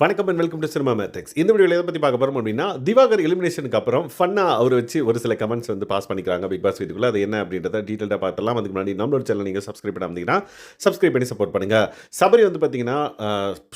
வணக்கம் and welcome to cinema மேத்தெக்ஸ் இந்த வீடியோவில் எதை பற்றி பார்க்க போகிறோம் அப்படின்னா திவாகர் எலிமினேஷனுக்கு அப்புறம் ஃபன்னாக அவர் வச்சு ஒரு சில கமெண்ட்ஸ் வந்து பாஸ் பண்ணிக்கிறாங்க பிக் பாஸ் வீட்டுக்குள்ள. அது என்ன அப்படின்றத டீட்டெயிலாக பார்த்துலாம் அதுக்கு முன்னாடி நம்மளோட சேனல் நீங்கள் சப்ஸ்கிரைப் பண்ணாமதிங்கன்னா சப்ஸ்கிரைப் பண்ணி சப்போர்ட் பண்ணுங்கள் சபரி வந்து பார்த்தீங்கன்னா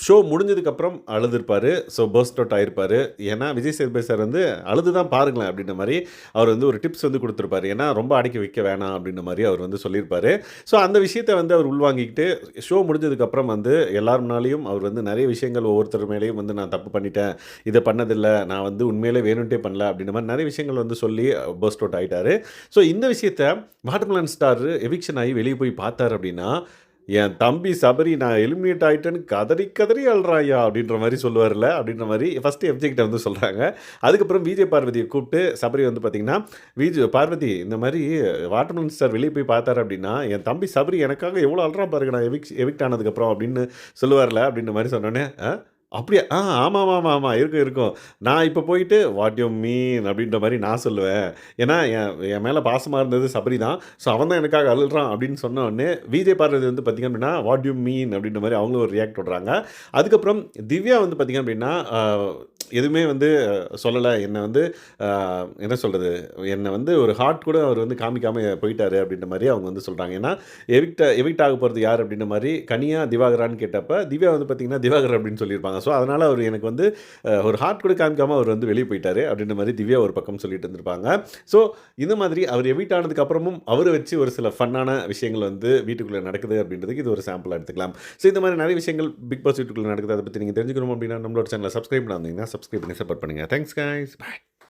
ஷோ முடிஞ்சதுக்கப்புறம் அழுதுருப்பார். ஸோ பர்ஸ்ட் அவுட் ஆகிருப்பார் ஏன்னா விஜய் சேதுபதி சார் வந்து அழுது தான் பாருங்களேன் அப்படின்ற மாதிரி அவர் வந்து ஒரு டிப்ஸ் வந்து கொடுத்துருப்பாரு. ஏன்னா ரொம்ப அடக்கி வைக்க வேணாம் அப்படின்ற மாதிரி அவர் வந்து சொல்லியிருப்பார். ஸோ அந்த விஷயத்தை வந்து அவர் உள்வாங்கிக்கிட்டு ஷோ முடிஞ்சதுக்கப்புறம் வந்து எல்லார் முன்னாலையும் அவர் வந்து நிறைய விஷயங்கள் ஒவ்வொருத்தரும் மேலேயும் வந்து நான் தப்பு பண்ணிட்டேன். இதை பண்ணதில்லை. நான் வந்து உண்மையிலே வேணும்ட்டே பண்ணல அப்படின்ற மாதிரி நிறைய விஷயங்கள் வந்து சொல்லி பர்ஸ்ட் அவுட் ஆகிட்டாரு ஸோ இந்த விஷயத்த வாட்டர்மலன் ஸ்டார் எவிக்ஷன் ஆகி வெளியே போய் பார்த்தார் அப்படின்னா என் தம்பி சபரி நான் எலிமினேட் ஆகிட்டேன்னு கதறி கதறி அழுறாயா அப்படின்ற மாதிரி சொல்லுவார்ல அப்படின்ற மாதிரி ஃபஸ்ட்டு எஃப்ஜெக்டை வந்து சொல்கிறாங்க அதுக்கப்புறம் விஜய் பார்வதியை கூப்பிட்டு சபரி வந்து பார்த்தீங்கன்னா விஜய் பார்வதி இந்த மாதிரி வாட்டர்மலன் ஸ்டார் வெளியே போய் பார்த்தாரு அப்படின்னா என் தம்பி சபரி எனக்காக எவ்வளோ அழுறா பாருங்க நான் எவிக் எவிக்ட் ஆனதுக்கப்புறம் அப்படின்னு சொல்லுவார்ல அப்படின்ற மாதிரி சொன்னோன்னே அப்படியா? ஆ ஆமாம் ஆமாம் ஆமாம் இருக்கும் இருக்கும். நான் இப்போ போயிட்டு வாட் யூ மீன் அப்படின்ற மாதிரி நான் சொல்லுவேன். ஏன்னா என் என் மேலே பாசமாக இருந்தது சபரி தான். ஸோ அவன் தான் எனக்காக அழுறான் அப்படின்னு சொன்ன உடனே விஜய் பார்வதி வந்து பார்த்திங்க அப்படின்னா வாட் யூ மீன் அப்படின்ற மாதிரி அவங்களும் ஒரு ரியாக்ட் விடுறாங்க. அதுக்கப்புறம் திவ்யா வந்து பார்த்திங்க அப்படின்னா எதுவுமே வந்து சொல்லலை. என்னை வந்து என்ன சொல்கிறது என்னை வந்து ஒரு ஹார்ட் கூட அவர் வந்து காமிக்காமல் போயிட்டாரு அப்படின்ற மாதிரி அவங்க வந்து சொல்கிறாங்க ஏன்னா எவிக்ட் எவிக்ட் ஆக போகிறது யார் அப்படின்ற மாதிரி கனியா திவாகரான்னு கேட்டப்ப திவ்யா வந்து பார்த்திங்கன்னா திவாகர் அப்படின்னு சொல்லியிருப்பாங்க. ஸோ அதனால் அவர் எனக்கு வந்து ஒரு ஹார்ட் கூட காமிக்காமல் அவர் வந்து வெளியே போயிட்டாரு அப்படின்ற மாதிரி திவ்யா ஒரு பக்கம் சொல்லிட்டு இருந்திருப்பாங்க. ஸோ இந்த மாதிரி அவர் எவிக்ட் ஆனதுக்கப்புறமும் அவரை வச்சு ஒரு சில ஃபன்னான விஷயங்கள் வந்து வீட்டுக்குள்ளே நடக்குது அப்படின்றதுக்கு இது ஒரு சாம்பிளாக எடுத்துக்கலாம். ஸோ இந்த மாதிரி நிறைய விஷயங்கள் பிக் பாஸ் வீட்டுக்குள்ளே நடக்குது. அதை பற்றி நீங்கள் தெரிஞ்சுக்கணும் அப்படின்னா நம்மளோட சேனலை சப்ஸ்கிரைப் பண்ணாதீங்கன்னா சப்ஸ்கிரைப் பண்ணி சப்போர்ட் பண்ணுங்கள் தேங்க்ஸ் guys. பாய்